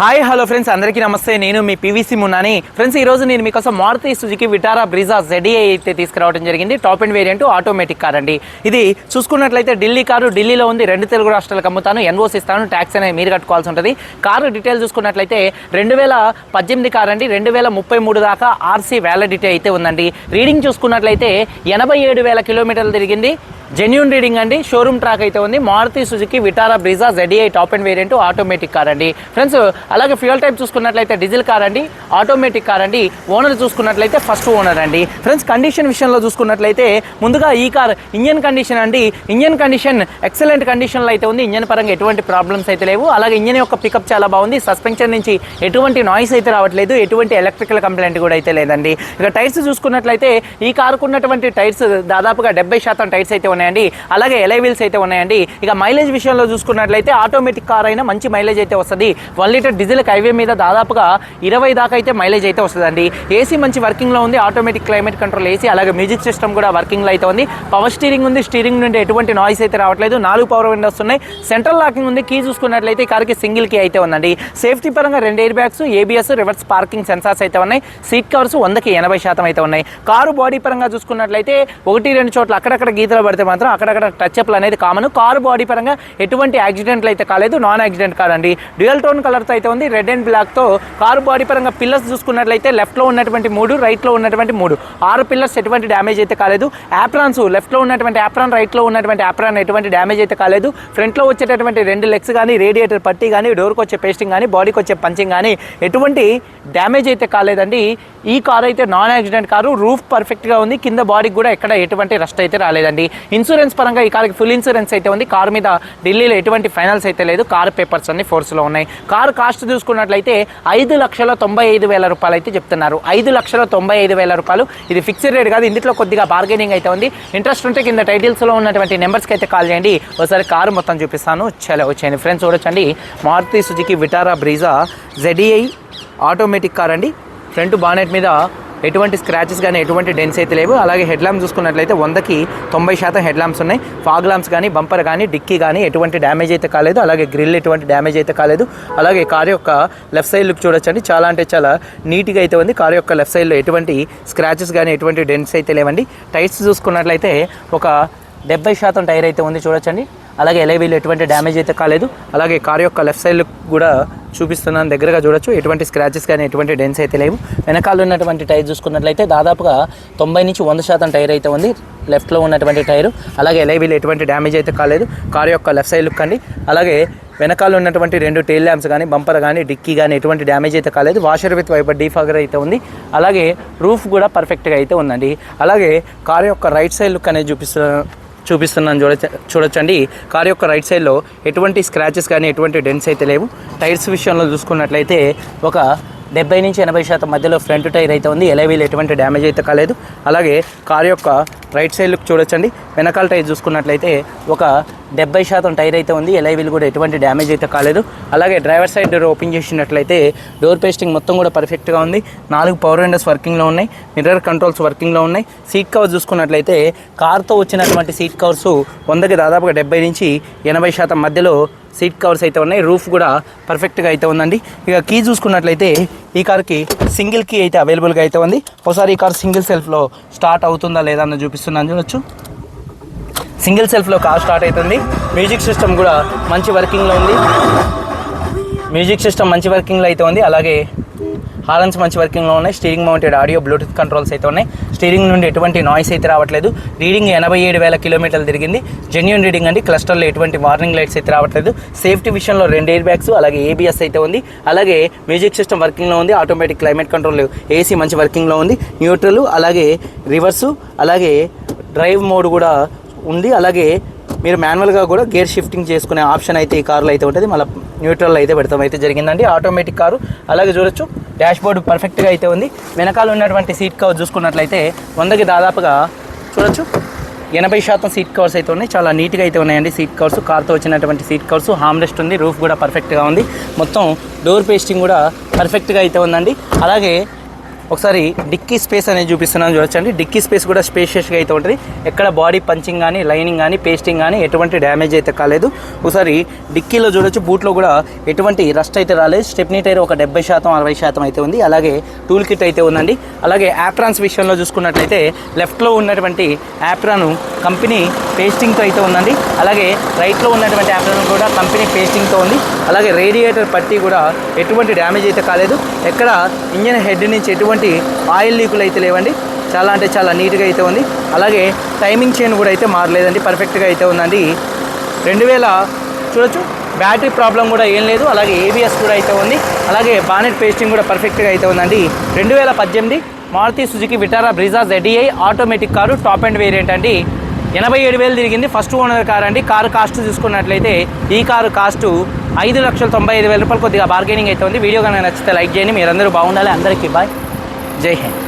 Hi hello friends అందరికీ నమస్తే. నేను మీ పీవీసీ మున్నాని. ఫ్రెండ్స్ ఈ రోజు నేను మీకోసం Maruti Suzuki Vitara Brezza ZDi అయితే తీసుకురావడం జరిగింది. Top and variant automatic car అండి. ఇది చూసుకున్నట్లయితే ఢిల్లీ కారు ఢిల్లీలో ఉంది. రెండు తెలుగు రాష్ట్రాలకు అమ్ముతాను. ఎన్ఓసి ఇస్తాను. ట్యాక్స్ అనేది మీరు కట్టుకోవాల్సి ఉంటుంది. కారు డీటెయిల్ చూసుకున్నట్లయితే రెండు వేల పద్దెనిమిది కార్ అండి. రెండు వేల ముప్పై మూడు దాకా ఆర్సీ వ్యాలిడిటీ అయితే ఉందండి. రీడింగ్ చూసుకున్నట్లయితే ఎనభై ఏడు వేల కిలోమీటర్లు తిరిగింది. జెన్యున్ రీడింగ్ అండి. షోరూమ్ ట్రాక్ అయితే ఉంది. Maruti Suzuki Vitara Brezza ZDi top and variant automatic car అండి. ఫ్రెండ్స్ అలాగే ఫ్యూయల్ టైప్ చూసుకున్నట్లయితే డీజిల్ కార్ అండి ఆటోమేటిక్ కార్ అండి ఓనర్ చూసుకున్నట్లయితే ఫస్ట్ ఓనర్ అండి. ఫ్రెండ్స్ కండిషన్ విషయంలో చూసుకున్నట్లయితే ముందుగా ఈ కార్ ఇంజన్ కండిషన్ అండి. ఇంజన్ కండిషన్ ఎక్సలెంట్ కండిషన్లో అయితే ఉంది. ఇంజన్ పరంగా ఎటువంటి ప్రాబ్లమ్స్ అయితే లేవు. అలాగే ఇంజన్ యొక్క పికప్ చాలా బాగుంది. సస్పెన్షన్ నుంచి ఎటువంటి నాయిస్ అయితే రావట్లేదు. ఎటువంటి ఎలక్ట్రికల్ కంప్లైంట్ కూడా అయితే లేదండి. ఇక టైర్స్ చూసుకున్నట్లయితే ఈ కారుకు ఉన్నటువంటి టైర్స్ దాదాపుగా డెబ్బై శాతం టైర్స్ అయితే ఉన్నాయండి. అలాగే ఎలై వీల్స్ అయితే ఉన్నాయండి. ఇక మైలేజ్ విషయంలో చూసుకున్నట్లయితే ఆటోమేటిక్ కార్ అయినా మంచి మైలేజ్ అయితే వస్తుంది. వన్ లీటర్ డీజిల్ హైవే మీద దాదాపుగా ఇరవై దాకా అయితే మైలేజ్ అయితే వస్తుందండి. ఏసీ మంచి వర్కింగ్లో ఉంది. ఆటోమేటిక్ క్లైమేట్ కంట్రోల్ ఏసీ అలాగే మ్యూజిక్ సిస్టమ్ కూడా వర్కింగ్లో అయితే ఉంది. పవర్ స్టీరింగ్ ఉంది. స్టీరింగ్ నుండి ఎటువంటి నాయిస్ అయితే రావట్లేదు. నాలుగు పవర్ విండోస్ ఉన్నాయి. సెంట్రల్ లాకింగ్ ఉంది. కీ చూసుకున్నట్లయితే ఈ కార్కి సింగిల్ కీ అయితే ఉందండి. సేఫ్టీ పరంగా రెండు air bags ABS reverse parking sensors అయితే ఉన్నాయి. సీట్ కవర్స్ వందకి ఎనభై శాతం అయితే ఉన్నాయి. కారు బాడీ పరంగా చూసుకున్నట్లయితే ఒకటి రెండు చోట్ల అక్కడక్కడ గీతలు పడితే మాత్రం అక్కడక్కడ టచ్అప్లు అనేది కామన్. కారు బాడీ పరంగా ఎటువంటి యాక్సిడెంట్లు అయితే కాలేదు. నాన్ యాక్సిడెంట్ కాదండి. డ్యూయల్ టోన్ కలర్తో అయితే ఉంది. రెడ్ అండ్ బ్లాక్తో కారు బాడీ పరంగా పిల్లర్స్ చూసుకున్నట్లయితే లెఫ్ట్లో ఉన్నటువంటి మూడు రైట్లో ఉన్నటువంటి మూడు. ఆరు పిల్లర్స్ ఎటువంటి డ్యామేజ్ అయితే కాలేదు. యాప్రాన్స్ లెఫ్ట్లో ఉన్నటువంటి యాప్రాన్ రైట్లో ఉన్నటువంటి యాప్రాన్ ఎటువంటి డ్యామేజ్ అయితే కాలేదు. ఫ్రంట్లో వచ్చేటటువంటి రెండు లెగ్స్ కానీ రేడియేటర్ పట్టి కానీ డోర్కి వచ్చే పేస్టింగ్ కానీ బాడీకి వచ్చే పంచింగ్ కానీ ఎటువంటి డ్యామేజ్ అయితే కాలేదండి. ఈ కార్ అయితే నాన్ యాక్సిడెంట్ కారు. రూఫ్ పర్ఫెక్ట్గా ఉంది. కింద బాడీకి కూడా ఎక్కడ ఎటువంటి రస్ట్ అయితే రాలేదండి. ఇన్సూరెన్స్ పరంగా ఈ కార్కి ఫుల్ ఇన్సూరెన్స్ అయితే ఉంది. కార్ మీద ఢిల్లీలో ఎటువంటి ఫైనల్స్ అయితే లేదు. కార్ పేపర్స్ అన్ని ఫోర్స్లో ఉన్నాయి. కారు కాస్ట్ చూసుకున్నట్లయితే ఐదు లక్షల తొంభై ఐదు వేల రూపాయలు అయితే చెప్తున్నారు. ఐదు లక్షల తొంభై ఐదు వేల రూపాయలు. ఇది ఫిక్స్డ్ రేట్ కాదు ఇందులో కొద్దిగా బార్గెనింగ్ అయితే ఉంది. ఇంట్రెస్ట్ ఉంటే కింద టైటిల్స్లో ఉన్నటువంటి నెంబర్స్కి అయితే కాల్ చేయండి. ఒకసారి కారు మొత్తం చూపిస్తాను. చాలా వచ్చేయండి. ఫ్రెండ్స్ చూడొచ్చండి Maruti Suzuki Vitara Brezza? ZDi automatic car అండి. ఫ్రంట్ బానెట్ మీద ఎటువంటి స్క్రాచెస్ కానీ ఎటువంటి డెన్స్ అయితే లేవు. అలాగే హెడ్ ల్యాంప్ చూసుకున్నట్లయితే వందకి తొంభై శాతం హెడ్ ల్యాంప్స్ ఉన్నాయి. ఫాగ్ ల్యాంప్స్ కానీ బంపర్ కానీ డిక్కీ కానీ ఎటువంటి డ్యామేజ్ అయితే కాలేదు. అలాగే గ్రిల్ ఎటువంటి డ్యామేజ్ అయితే కాలేదు. అలాగే కార్ యొక్క లెఫ్ట్ సైడ్ లుక్ చూడొచ్చండి. చాలా అంటే చాలా నీట్గా అయితే ఉంది. కార్ యొక్క లెఫ్ట్ సైడ్లో ఎటువంటి స్క్రాచెస్ కానీ ఎటువంటి డెన్స్ అయితే లేవండి. టైర్స్ చూసుకున్నట్లయితే ఒక డెబ్బై శాతం టైర్ అయితే ఉంది చూడొచ్చండి. అలాగే ఎలైవీలు ఎటువంటి డ్యామేజ్ అయితే కాలేదు. అలాగే కార్ యొక్క లెఫ్ట్ సైడ్ కూడా చూపిస్తున్నాను. దగ్గరగా చూడొచ్చు. ఎటువంటి స్క్రాచెస్ కానీ ఎటువంటి డెన్స్ అయితే లేవు. వెనకాల ఉన్నటువంటి టైర్ చూసుకున్నట్లయితే దాదాపుగా తొంభై నుంచి వంద శాతం టైర్ అయితే ఉంది. లెఫ్ట్లో ఉన్నటువంటి టైరు అలాగే ఎలైవీలు ఎటువంటి డ్యామేజ్ అయితే కాలేదు. కార్ యొక్క లెఫ్ట్ సైడ్ లుక్ అండి. అలాగే వెనకాల ఉన్నటువంటి రెండు టైల్ ల్యాంప్స్ కానీ బంపర్ కానీ డిక్కీ కానీ ఎటువంటి డ్యామేజ్ అయితే కాలేదు. వాషర్ విత్ వైపర్ డీఫాగర్ అయితే ఉంది. అలాగే రూఫ్ కూడా పర్ఫెక్ట్గా అయితే ఉందండి. అలాగే కార్ యొక్క రైట్ సైడ్ లుక్ అనేది చూపిస్తున్నాను చూపిస్తున్నాను చూడ చూడొచ్చండి. కార్ యొక్క రైట్ సైడ్లో ఎటువంటి స్క్రాచెస్ కానీ ఎటువంటి డెన్స్ అయితే లేవు. టైర్స్ విషయంలో చూసుకున్నట్లయితే ఒక డెబ్బై నుంచి ఎనభై శాతం మధ్యలో ఫ్రంట్ టైర్ అయితే ఉంది. ఎలవీలు ఎటువంటి డ్యామేజ్ అయితే కాలేదు. అలాగే కార్ యొక్క రైట్ సైడ్ లుక్ చూడొచ్చండి. వెనకాల టైర్ చూసుకున్నట్లయితే ఒక డెబ్బై శాతం టైర్ అయితే ఉంది. ఎలైవీలు కూడా ఎటువంటి డ్యామేజ్ అయితే కాలేదు. అలాగే డ్రైవర్ సైడ్ డోర్ ఓపెన్ చేసినట్లయితే డోర్ పేస్టింగ్ మొత్తం కూడా పర్ఫెక్ట్గా ఉంది. నాలుగు పవర్ విండోస్ వర్కింగ్లో ఉన్నాయి. మిర్రర్ కంట్రోల్స్ వర్కింగ్లో ఉన్నాయి. సీట్ కవర్ చూసుకున్నట్లయితే కార్తో వచ్చినటువంటి సీట్ కవర్స్ వందకి దాదాపుగా డెబ్బై నుంచి ఎనభై శాతం మధ్యలో సీట్ కవర్స్ అయితే ఉన్నాయి. రూఫ్ కూడా పర్ఫెక్ట్గా అయితే ఉందండి. ఇక కీ చూసుకున్నట్లయితే ఈ కార్కి సింగిల్ కీ అయితే అవైలబుల్గా అయితే ఉంది. ఒకసారి ఈ కార్ సింగిల్ సెల్ఫ్లో స్టార్ట్ అవుతుందా లేదా అని చూపిస్తున్నాను చూడొచ్చు. సింగిల్ సెల్ఫ్లో కార్ స్టార్ట్ అవుతుంది. మ్యూజిక్ సిస్టమ్ కూడా మంచి వర్కింగ్లో ఉంది. మ్యూజిక్ సిస్టమ్ మంచి వర్కింగ్లో అయితే ఉంది. అలాగే హార్న్స్ మంచి వర్కింగ్లో ఉన్నాయి. Steering mounted audio bluetooth controls అయితే ఉన్నాయి. స్టీరింగ్ నుండి ఎటువంటి నాయిస్ అయితే రావట్లేదు. రీడింగ్ ఎనభై ఏడు వేల కిలోమీటర్లు తిరిగింది. జెన్యున్ రీడింగ్ అండి. క్లస్టర్లో ఎటువంటి వార్నింగ్ లైట్స్ అయితే రావట్లేదు. సేఫ్టీ విషయంలో రెండు ఎయిర్ బ్యాగ్స్ అలాగే ఏబిఎస్ అయితే ఉంది. అలాగే మ్యూజిక్ సిస్టమ్ వర్కింగ్లో ఉంది. ఆటోమేటిక్ క్లైమేట్ కంట్రోల్ ఏసీ మంచి వర్కింగ్లో ఉంది. న్యూట్రల్ అలాగే రివర్సు అలాగే డ్రైవ్ మోడ్ కూడా ఉంది. అలాగే మీరు మాన్యువల్గా కూడా గేర్ షిఫ్టింగ్ చేసుకునే ఆప్షన్ అయితే ఈ కార్లో అయితే ఉంటుంది. మళ్ళీ న్యూట్రల్ అయితే పెడతాం. అయితే జరిగిందండి. Automatic car. అలాగే చూడొచ్చు. డాష్ బోర్డు పర్ఫెక్ట్గా అయితే ఉంది. వెనకాల ఉన్నటువంటి సీట్ కవర్ చూసుకున్నట్లయితే వందకి దాదాపుగా చూడొచ్చు. ఎనభై శాతం సీట్ కవర్స్ అయితే ఉన్నాయి. చాలా నీట్గా అయితే ఉన్నాయండి సీట్ కవర్స్. కార్తో వచ్చినటువంటి సీట్ కవర్స్. హామ్రెస్ట్ ఉంది. రూఫ్ కూడా పర్ఫెక్ట్గా ఉంది. మొత్తం డోర్ పేస్టింగ్ కూడా పర్ఫెక్ట్గా అయితే ఉందండి. అలాగే ఒకసారి డిక్కీ స్పేస్ అనేది చూపిస్తున్నాను చూడొచ్చండి. డిక్కీ స్పేస్ కూడా స్పేషియస్గా అయితే ఉంటుంది. ఎక్కడ బాడీ పంచింగ్ కానీ లైనింగ్ కానీ పేస్టింగ్ కానీ ఎటువంటి డ్యామేజ్ అయితే కాలేదు. ఒకసారి డిక్కీలో చూడొచ్చు బూట్లో కూడా ఎటువంటి రస్ట్ అయితే రాలేదు. స్టెప్నీ టైర్ ఒక డెబ్బై శాతం అరవై శాతం అయితే ఉంది. అలాగే టూల్ కిట్ అయితే ఉందండి. అలాగే యాప్రాన్స్ విషయంలో చూసుకున్నట్లయితే లెఫ్ట్లో ఉన్నటువంటి యాప్రాను కంపెనీ పేస్టింగ్తో అయితే ఉందండి. అలాగే రైట్లో ఉన్నటువంటి యాప్లను కూడా కంపెనీ పేస్టింగ్తో ఉంది. అలాగే రేడియేటర్ పట్టి కూడా ఎటువంటి డ్యామేజ్ అయితే కాలేదు. ఎక్కడ ఇంజన్ హెడ్ నుంచి ఎటువంటి ఆయిల్ లీకులు అయితే లేవండి. చాలా అంటే చాలా నీట్గా అయితే ఉంది. అలాగే టైమింగ్ చైన్ కూడా అయితే మారలేదండి. పర్ఫెక్ట్గా అయితే ఉందండి. రెండు వేల చూడొచ్చు. బ్యాటరీ ప్రాబ్లం కూడా ఏం లేదు. అలాగే ఏబిఎస్ కూడా అయితే ఉంది. అలాగే బానెట్ పేస్టింగ్ కూడా పర్ఫెక్ట్గా అయితే ఉందండి. రెండు వేల పద్దెనిమిది Maruti Suzuki Vitara Brezza ZDi automatic car top and variant అండి. ఎనభై ఏడు వేలు తిరిగింది. ఫస్ట్ ఓనర్ కార్ అండి. కారు కాస్ట్ చూసుకున్నట్లయితే ఈ కారు కాస్ట్ ఐదు లక్షల తొంభై ఐదు వేల రూపాయలు కొద్దిగా బార్గెనింగ్ అయితే ఉంది. వీడియో కనుక నచ్చితే లైక్ చేయండి. మీరందరూ బాగుండాలి. అందరికీ బాయ్ జై హింద్.